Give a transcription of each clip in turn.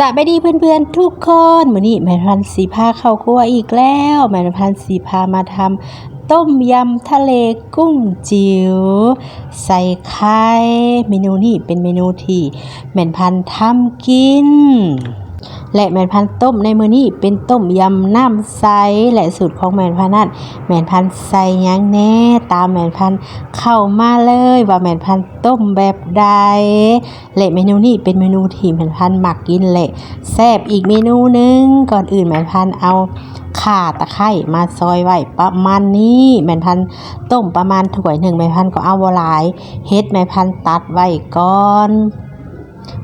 สบายดีเพื่อนๆทุกคนมื้อนี้แม่พันสีพาเข้าครัวอีกแล้วแม่พันสีพามาทำต้มยำทะเลกุ้งจิ๋วใส่ไข่เมนูนี้เป็นเมนูที่แม่พันทำกิน และแมนพันต้มในมือนี้เป็นต้มยำน้ำใสและสูตรของแมนพันนั้นแมนพันใสยังแน่ตามแมนพันเข้ามาเลยว่าแมนพันต้มแบบใดและเมนูนี้เป็นเมนูที่แมนพันธุ์มักกินและแซ่บอีกเมนูหนึงก่อนอื่นแมนพันเอาข่าตะไคร้มาซอยไว้ประมาณนี้แมนพันต้มประมาณถ้วยหนึ่งแมนพันก็เอาบ่หลายเฮ็ดแมนพันตัดไว้ก่อน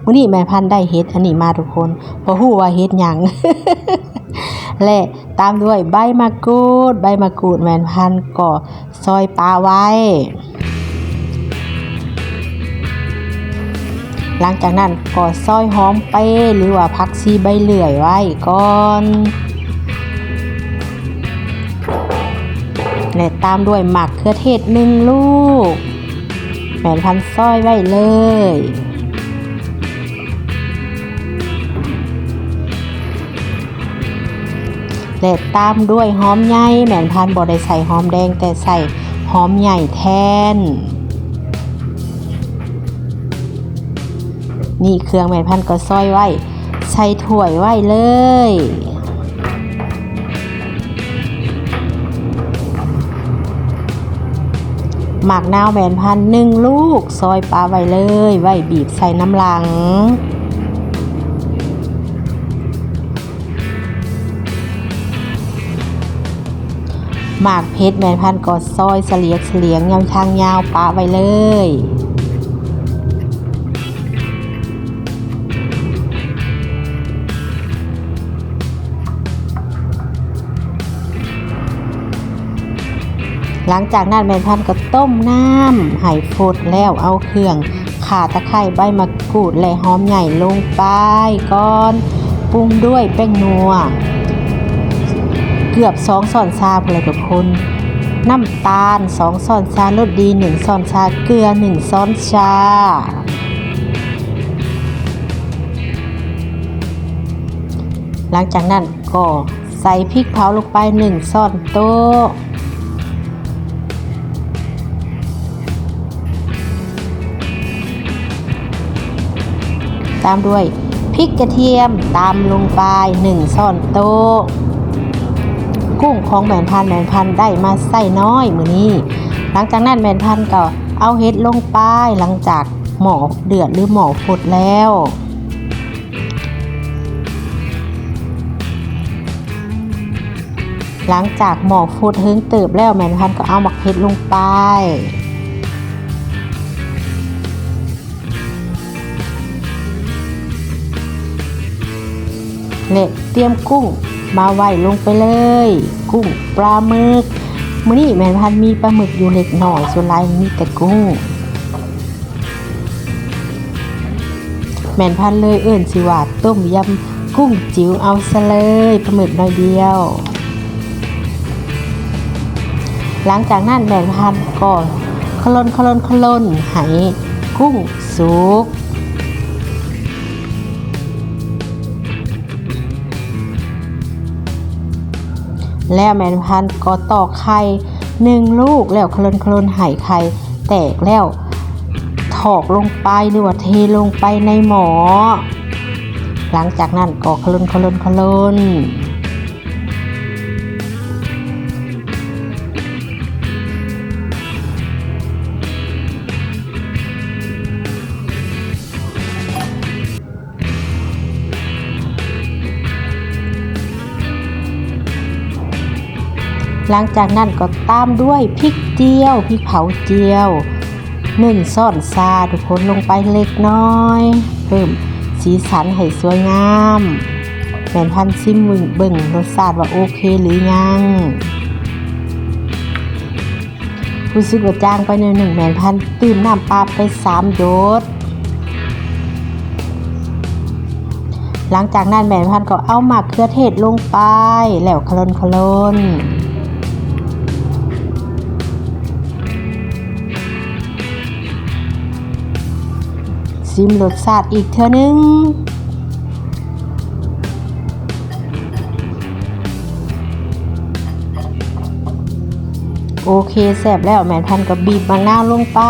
มื้อนี้แม่พันธุ์ได้เฮ็ดอันนี้มาทุกคนบ่ฮู้ว่าเฮ็ดหยังและตามด้วยใบมะกรูด ใบมะกรูดแม่พันธุ์ก็ซอยปลาไว้ หลังจากนั้นก็ซอยหอมเป้หรือว่าผักชีใบเหลื่อยไว้ก่อนและตามด้วยหมักเครือเทศหนึ่งลูกแม่พันธุ์ซอยไว้เลย และตามด้วยหอมใหญ่แม่พันธุ์บ่ได้ใส่หอมแดงแต่ใส่หอมใหญ่แทน นี่เครื่องแม่พันธุ์ก็ซอยไว้ ใส่ถ้วยไว้เลยหมักนาวแมนพันธุ์หนึ่งลูก ซอยปลาไว้เลย ไว้บีบใส่น้ำหลัง หมากเพชรแมนพันธุ์ก็ซอยเสลียกเสลียงยำทางยาวปะไว้เลยหลังจากนั้นแมนพันก็ต้มน้ำให้ฟดแล้วเอาเครื่องข่าตะไคร้ใบมะกรูดและหอมใหญ่ลงไปก่อน ปรุงด้วยแป้งนัว เกือบสองส่อนชาพนเลยทุกคนน้ำตาลสองส่อนชารสดีหนึ่งส่อนชาเกลือหนึ่งช้อนชาหลังจากนั้นก็ใส่พริกเผาลงไปหนึ่งช้อนโต๊ะตามด้วยพริกกระเทียมตามลงไปหนึ่งช้อนโต๊ะ กุ้งของแมนพันแมนพันได้มาใส่น้อยมือนี้ หลังจากนั้นแมนพันก็เอาเห็ดลงไปหลังจากหมอเดือดหรือหมอฝดแล้วหลังจากหมอฟุดเฮิงเติบแล้วแมนพันก็เอาหมักเห็ดลงไปเนี่ยเตรียมกุ้ง มาไว้ลงไปเลย กุ้งปลาหมึกมื้อนี้แม่พันธ์มีปลาหมึกอยู่เล็กหน้อย ส่วนลายมีแต่กุ้ง แม่นพันธ์เลยเอิ่นสิว่าต้มยำกุ้งจิ๋วเอาซะเลยปลาหมึกน้อยเดียว หลังจากนั้นแม่นพันธ์ก็คลนคลนคลนให้กุ้งสุก แล้วแมนพันต์ก็ตอกไข่หนึ่งลูกแล้วคลนคลนไห่ไข่แตกแล้วถอกลงไปหรือว่าเทลงไปในหมอ หลังจากนั้นก็คลนคลนคลน หลังจากนั้นก็ตามด้วยพริกเจียวพริกเผาเจียวหนึ่งซ่อนซาทุกคนลงไปเล็กน้อย เพิ่มสีสันให้สวยงามแมนพันซิมมึงเบิ่งรสชาติว่าโอเคหรือยังรู้สึกว่าจางไปในหนึ่งแมนพันตื่มน้ำปลาไปสามโยดหลังจากนั้นแมนพันก็เอาหมักเครือเทศลงไปแล้วคลนคลน ซิมรสชาติอีกเท่านึงโอเคแซ่บแล้วแมนพันก็บบีบบางนาลงไป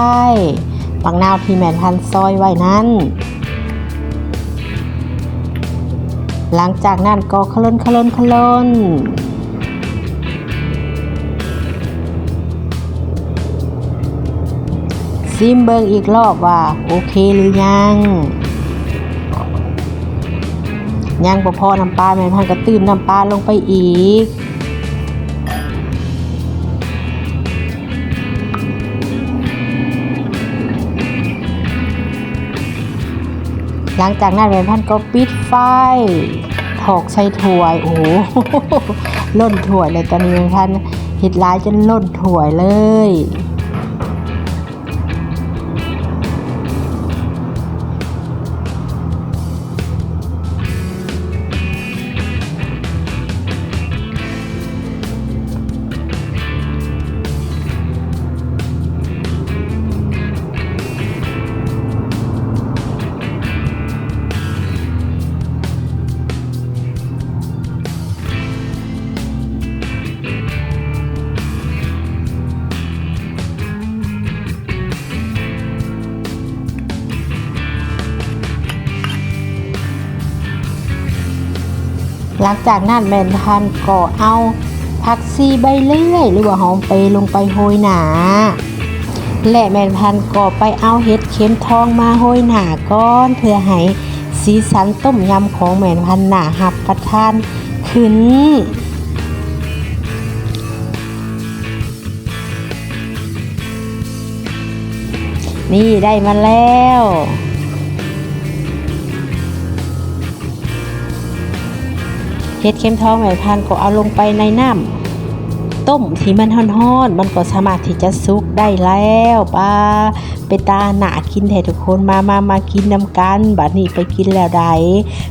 บางนาที่แมนพันซอยไว้นั้น หลังจากนั้นก็คลนคลนคลน ซิมเบิงอีกรอบว่า โอเคหรือยัง ยังพอน้ำปลาแม่พันธ์ก็ตื่มน้ำปลาลงไปอีกหลังจากนั้นแม่พันธ์ก็ปิดไฟถอกใส่ถ้วย โอ้โหล่นถ้วยเลยตอนนี้แม่พันธุ์เห็ดร้ายจนล่นถ้วยเลย หลังจากนั้นแม่พันก็เอาผักซีใบเลื่อยหรือว่าหอมเปยลงไปโหยหนา และแม่พันก็ไปเอาเห็ดเข็มทองมาโหยหนาก้อนเพื่อให้สีสันต้มยำของแม่พันหนาหับประทานขึ้นนี่ได้มาแล้ว เห็ดเข้มทองแม่พันก็เอาลงไปในน้ำต้มที่มันฮ้อนๆมันก็สามารถที่จะซุกได้แล้วป้าไปตาหนากินแท้ทุกคนมามามากินนำกันบัดนี้ไปกินแล้วใด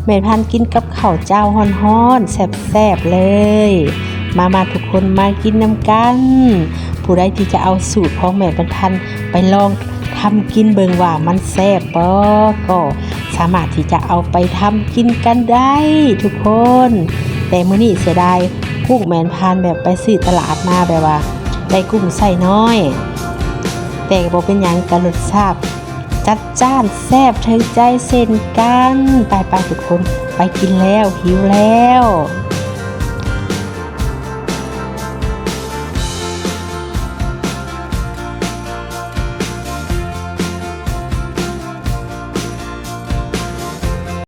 แม่พันกินกับข้าวเจ้าฮ้อนๆแซ่บๆเลย มามาทุกคนมากินนำกัน ผู้ใดที่จะเอาสูตรของแม่พันธุ์ไปลองทำกินเบิงว่ามันแซ่บบ่ก็สามารถที่จะเอาไปทำกินกันได้ทุกคน แต่มื้อนี้เสียดายกุ้งแมนพานแบบไปซื้อตลาดมาแบบว่า ได้กุ้งใส่น้อย แต่ก็บอกเป็นหยังกะรสชาติจัดจ้านแซ่บถึงใจเส้นกัน ไปไปทุกคน ไปกินแล้วหิวแล้ว